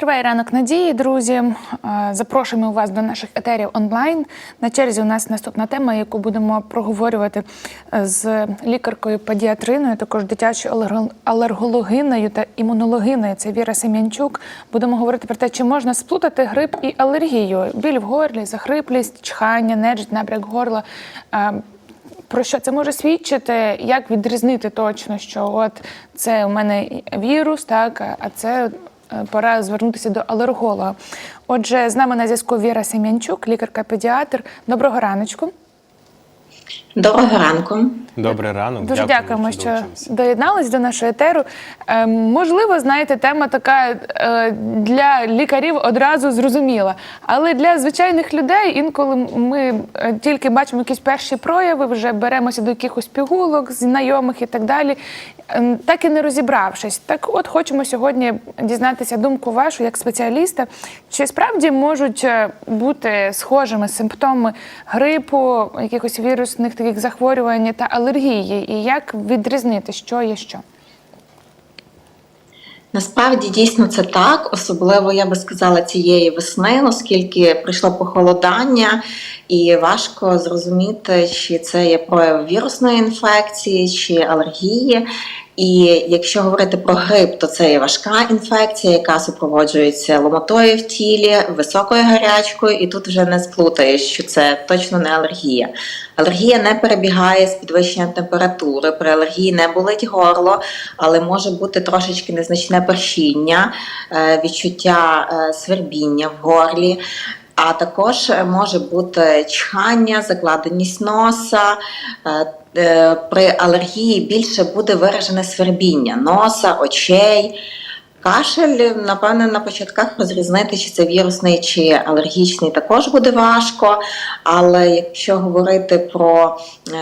Триває ранок надії, друзі. Е, Запрошуємо вас до наших етерів онлайн. На черзі у нас наступна тема, яку будемо проговорювати е, з лікаркою педіатриною, також дитячою алерго- алергологиною та імунологиною. Це Віра Сем'янчук. Будемо говорити про те, чи можна сплутати грип і алергію, біль в горлі, захриплість, чхання, нежить, набряк горла. Е, про що це може свідчити? Як відрізнити точно, що от це у мене вірус, так, а це пора звернутися до алерголога. Отже, з нами на зв'язку Віра Сем'янчук, лікарка-педіатр. Доброго раночку. Доброго ранку. Добрий ранок. Дуже дякуємо, що долучилися. доєднались до нашого етеру. Е, можливо, знаєте, тема така е, для лікарів одразу зрозуміла. Але для звичайних людей інколи ми е, тільки бачимо якісь перші прояви, вже беремося до якихось пігулок, знайомих і так далі, е, так і не розібравшись. Так, от хочемо сьогодні дізнатися думку вашу як спеціаліста, чи справді можуть е, бути схожими симптоми грипу, якихось вірусних таких захворювань та алергії, і як відрізнити, що є що? Насправді дійсно це так, особливо я би сказала цієї весни, оскільки прийшло похолодання, і важко зрозуміти, чи це є прояв вірусної інфекції чи алергії. І якщо говорити про грип, то це є важка інфекція, яка супроводжується ломотою в тілі, високою гарячкою, і тут вже не сплутаєш, що це точно не алергія. Алергія не перебігає з підвищенням температури. При алергії не болить горло, але може бути трошечки незначне першіння, е, відчуття е, свербіння в горлі. А також е, може бути чхання, закладеність носа. Е, При алергії більше буде виражене свербіння носа, очей. Кашель, напевне, на початках розрізнити, чи це вірусний чи алергічний, також буде важко. Але якщо говорити про е,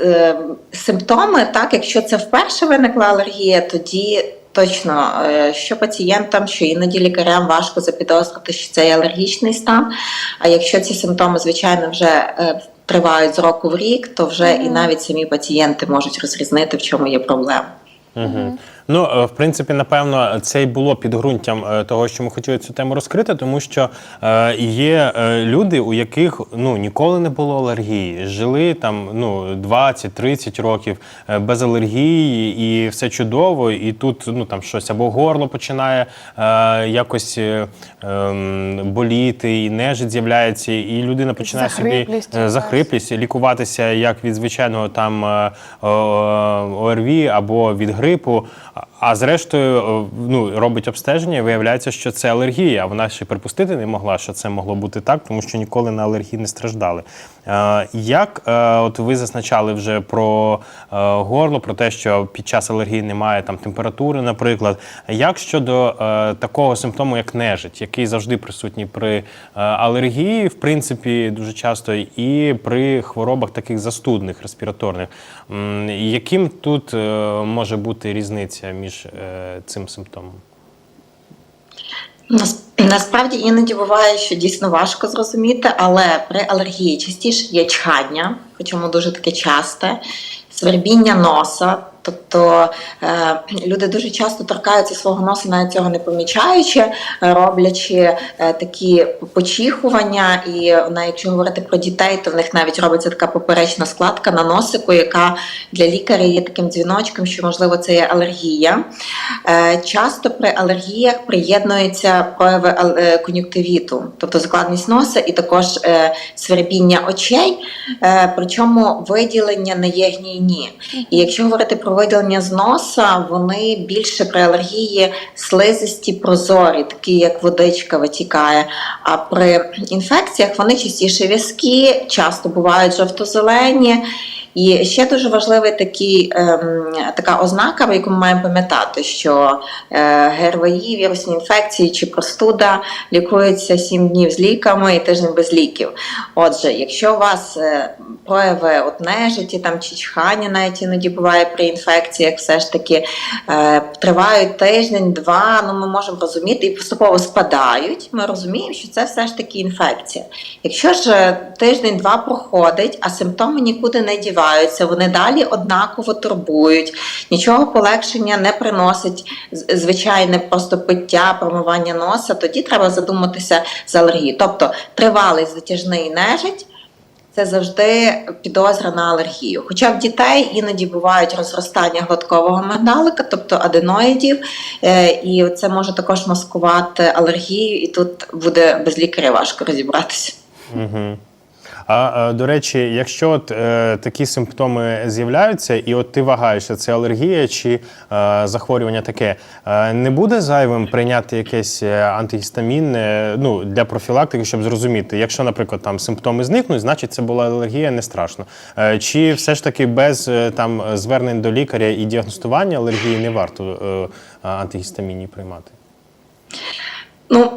е, симптоми, так, якщо це вперше виникла алергія, тоді точно е, що пацієнтам, що іноді лікарям важко запідозрити, що це є алергічний стан. А якщо ці симптоми, звичайно, вже е, тривають з року в рік, то вже і навіть самі пацієнти можуть розрізнити, в чому є проблема. Угу. Ну, е, в принципі, напевно, це й було підґрунтям е, того, що ми хотіли цю тему розкрити, тому що е, є люди, у яких ну ніколи не було алергії, жили там ну 20-30 років без алергії, і все чудово. І тут ну там щось або горло починає якось ем, боліти, і нежить з'являється, і людина починає собі захриплість, лікуватися як від звичайного там ОРВІ або від грипу. А- зрештою, е, ну робить обстеження, і виявляється, що це алергія. Вона ще припустити не могла, що це могло бути так, тому що ніколи на алергії не страждали. Е, Як е, от ви зазначали вже про горло, про те, що під час алергії немає там температури, наприклад. Як щодо такого симптому, як нежить, який завжди присутній при алергії, в принципі, дуже часто, і при хворобах таких застудних, респіраторних, яким тут може бути різниця між е, цим симптомом? Насправді іноді буває, що дійсно важко зрозуміти, але при алергії частіше є чхання, причому дуже таке часте, свербіння носа. Тобто е, люди дуже часто торкаються свого носа, навіть цього не помічаючи, е, роблячи е, такі почихування. І на, якщо говорити про дітей, то в них навіть робиться така поперечна складка на носику, яка для лікаря є таким дзвіночком, що можливо це є алергія. Е, часто при алергіях приєднуються прояви е, кон'юктивіту, тобто закладність носа і також е, свербіння очей, е, причому виділення не є гнійні. І якщо говорити про виділення з носа, вони більше при алергії слизисті, прозорі, такі як водичка витікає. А при інфекціях вони частіше в'язкі, часто бувають жовто-зелені. І ще дуже важливий такий, ем, така ознака, про яку ми маємо пам'ятати, що е, ГРВІ, вірусні інфекції чи простуда лікуються 7 днів з ліками і тиждень без ліків. Отже, якщо у вас е, прояви от нежиті там, чи чхання навіть іноді буває при інфекціях, все ж таки е, тривають тиждень-два, ну ми можемо розуміти і поступово спадають, ми розуміємо, що це все ж таки інфекція. Якщо ж тиждень-два проходить, а симптоми нікуди не діваються, діваються, вони далі однаково турбують. Нічого полегшення не приносить звичайне просто пиття, промивання носа. Тоді треба задуматися з алергією. Тобто тривалий затяжний нежить. Це завжди підозра на алергію. Хоча в дітей іноді бувають розростання гладкового мигдалика, тобто аденоїдів, е, і це може також маскувати алергію, і тут буде без лікаря важко розібратися. Угу. А е, до речі, якщо от, е, такі симптоми з'являються, і от ти вагаєшся, це алергія чи е, захворювання таке, е, не буде зайвим прийняти якесь е, антигістамінне ну, для профілактики, щоб зрозуміти, якщо, наприклад, там симптоми зникнуть, значить це була алергія, не страшно. Е, чи все ж таки без е, там звернень до лікаря і діагностування алергії не варто е, антигістамінні приймати? Ну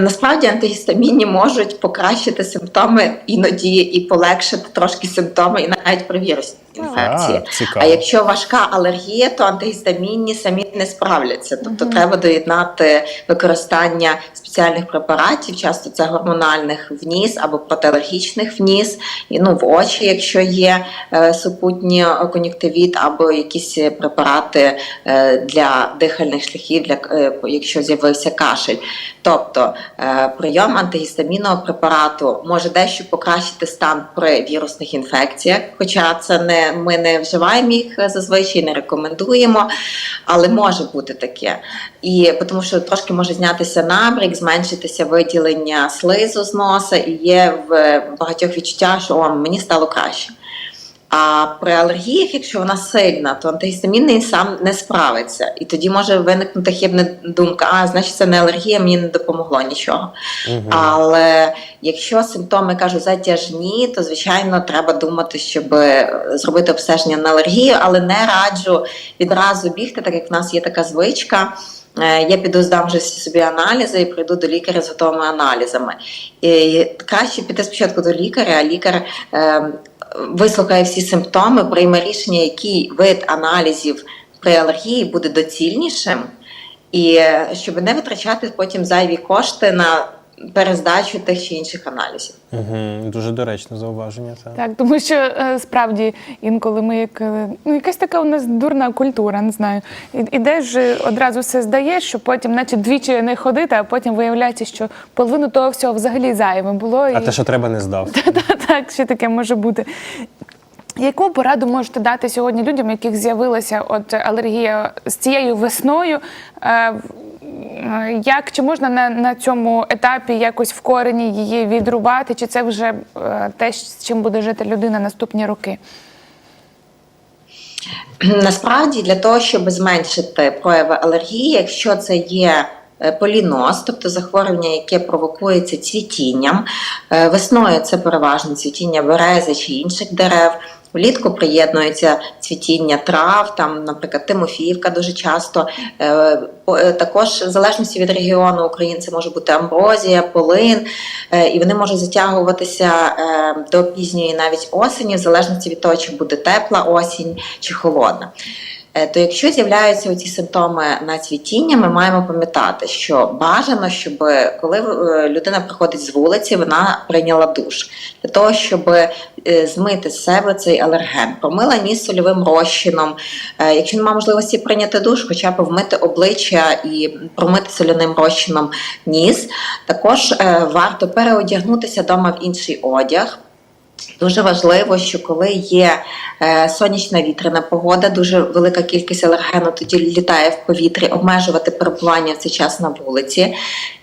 насправді антигістамінні можуть покращити симптоми іноді і полегшити трошки симптоми, і навіть при вірусній інфекції. А, цікаво. А якщо важка алергія, то антигістамінні самі не справляться. Тобто треба доєднати використання спеціальних препаратів, часто це гормональних в ніс або протиалергічних в ніс, і ну в очі, якщо є е, супутні кон'юктивіт, або якісь препарати е, для дихальних шляхів, для е, якщо з'явився кашель. Тобто е, прийом антигістамінного препарату може дещо покращити стан при вірусних інфекціях, хоча це не ми не вживаємо їх зазвичай, не рекомендуємо, але може бути таке. І тому що трошки може знятися набрік, зменшитися виділення слизу з носа, і є в багатьох відчуття, що о, мені стало краще. А при алергіях, якщо вона сильна, то антигістамінний сам не справиться. І тоді може виникнути хибна думка, а значить це не алергія, мені не допомогло нічого. Але якщо симптоми кажуть затяжні, то звичайно треба думати, щоб е, зробити обстеження на алергію, але не раджу відразу бігти, так як в нас є така звичка. Е, Я піду здам вже собі аналізи і прийду до лікаря з готовими аналізами. І краще піти спочатку до лікаря, а лікар е, вислухає всі симптоми, прийме рішення, який вид аналізів при алергії буде доцільнішим, і е, щоб не витрачати потім зайві кошти на перездачу тих чи інших аналізів. Угу. Дуже доречне зауваження. Так. Так, тому що е, справді інколи ми як е, ну якась така у нас дурна культура, не знаю. І- Ідеш одразу все здаєш, що потім, наче двічі не ходити, а потім виявляється, що половину того всього взагалі зайве було. А і... те, що треба, не здав. так, ще таке може бути. Яку пораду можете дати сьогодні людям, яких з'явилася от алергія з цією весною? Е, е, Як чи можна на, на цьому етапі якось в корені її відрубати? Чи це вже е, те, з чим буде жити людина наступні роки? Насправді для того, щоб зменшити прояви алергії, якщо це є поліноз, тобто захворювання, яке провокується цвітінням, весною це переважно цвітіння берези чи інших дерев. Влітку приєднується цвітіння трав, там, наприклад, Тимофіївка дуже часто. Е, е, Також в залежності від регіону України це може бути амброзія, полин, е, і вони можуть затягуватися до пізньої навіть осені, в залежності від того, чи буде тепла осінь чи холодна. Е, То якщо з'являються ці симптоми на цвітіння, ми маємо пам'ятати, що бажано, щоб коли е, людина приходить з вулиці, вона прийняла душ для того, щоб е, змити з себе цей алерген, промила ніс сольовим розчином. Е, Якщо немає можливості прийняти душ, хоча б вмити обличчя і промити соляним розчином ніс. Також е, варто переодягнутися вдома в інший одяг. Дуже важливо, що коли є е, сонячна вітряна погода, дуже велика кількість алергену тоді літає в повітрі, обмежувати перебування в цей час на вулиці.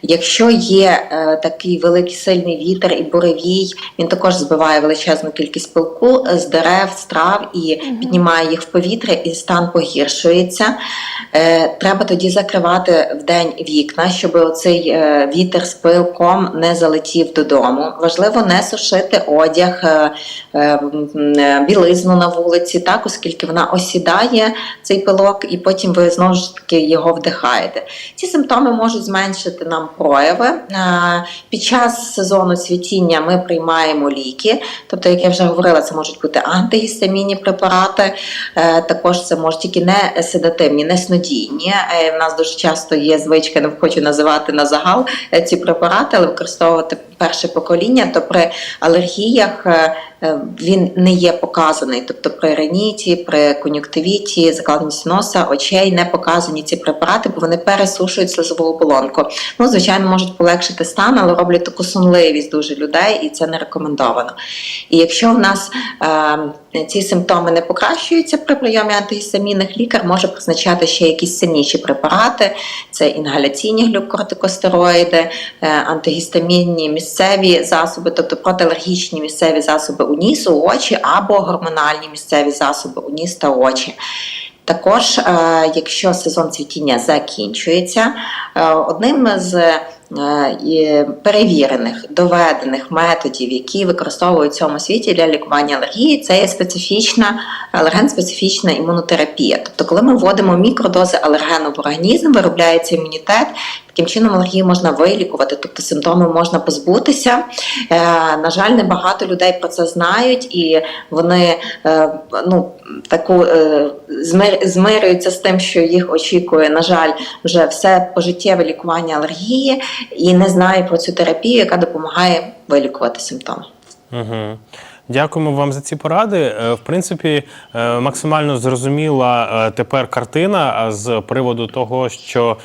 Якщо є е, такий великий сильний вітер і буревій, він також збиває величезну кількість пилку з дерев, з трав і піднімає їх в повітря, і стан погіршується. Е, треба тоді закривати вдень вікна, щоб цей вітер з пилком не залетів додому. Важливо не сушити одяг, е, е, е, білизну на вулиці, так, оскільки вона осідає цей пилок, і потім ви знову ж таки його вдихаєте. Ці симптоми можуть зменшити нам прояви. Е, Під час сезону цвітіння ми приймаємо ліки, тобто, як я вже говорила, це можуть бути антигістамінні препарати, е, також це можуть тільки не седативні, не снодійні. Е, В нас дуже часто є звичка, не хочу називати на загал е, ці препарати, але використовувати перше покоління, то при алергіях е, він не є показаний. Тобто при реніті, при кон'юктивіті, закладеності носа, очей не показані ці препарати, бо вони пересушують слизову оболонку. Ну, звичайно, можуть полегшити стан, але роблять таку сонливість дуже людей, і це не рекомендовано. І якщо в нас е, ці симптоми не покращуються при прийомі антигістамінних, лікар може призначати ще якісь сильніші препарати: це інгаляційні глюкортикостероїди, е, антигістамінні місцеві засоби, тобто протиалергічні місцеві засоби ніс, очі або гормональні місцеві засоби у ніс та очі. Також, е, якщо сезон цвітіння закінчується, е, одним з е, перевірених, доведених методів, які використовують в цьому світі для лікування алергії, це є специфічна алерген-специфічна імунотерапія. Тобто, коли ми вводимо мікродози алергену в організм, виробляється імунітет. Таким чином алергію можна вилікувати, тобто симптоми можна позбутися. Е, на жаль, небагато людей про це знають, і вони е, ну, таку е, змир, змирюються з тим, що їх очікує, на жаль, вже все пожиттєве лікування алергії, і не знають про цю терапію, яка допомагає вилікувати симптоми. Угу. Дякуємо вам за ці поради. Е, В принципі, е, максимально зрозуміла е, тепер картина з приводу того, що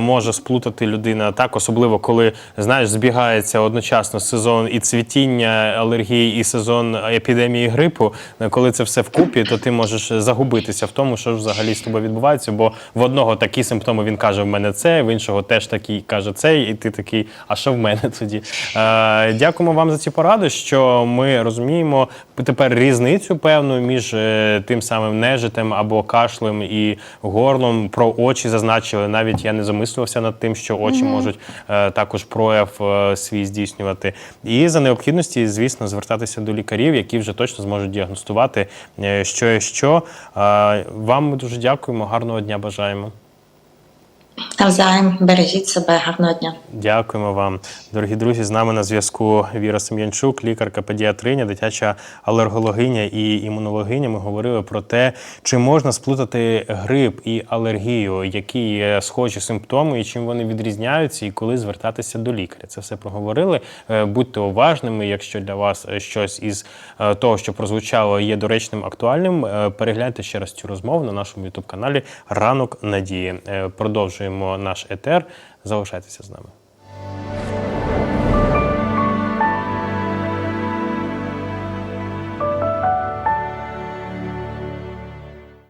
може сплутати людина так, особливо коли знаєш, збігається одночасно сезон і цвітіння алергії, і сезон епідемії грипу. Коли це все вкупі, то ти можеш загубитися в тому, що взагалі з тобою відбувається. Бо в одного такі симптоми він каже: в мене це, в іншого теж такий каже цей, і ти такий, а що в мене тоді? Дякуємо вам за ці поради, що ми розуміємо тепер різницю певну між е, тим самим нежитем або кашлем і горлом. Про очі зазначили. Навіть я не замислювався над тим, що очі можуть е, також прояв е, свій здійснювати. І за необхідності, звісно, звертатися до лікарів, які вже точно зможуть діагностувати, що є що. Вам ми дуже дякуємо. Гарного дня бажаємо. Навзаєм, бережіть себе, гарного дня. Дякуємо вам, дорогі друзі. З нами на зв'язку Віра Сем'янчук, лікарка педіатриня, дитяча алергологиня і імунологиня. Ми говорили про те, чи можна сплутати грип і алергію, які є схожі симптоми, і чим вони відрізняються, і коли звертатися до лікаря. Це все проговорили. Е, Будьте уважними, якщо для вас е, щось із е, того, що прозвучало, є доречним актуальним. Перегляньте ще раз цю розмову на нашому ютуб каналі Ранок Надії. Е, продовжуємо наш етер. Залишайтеся з нами.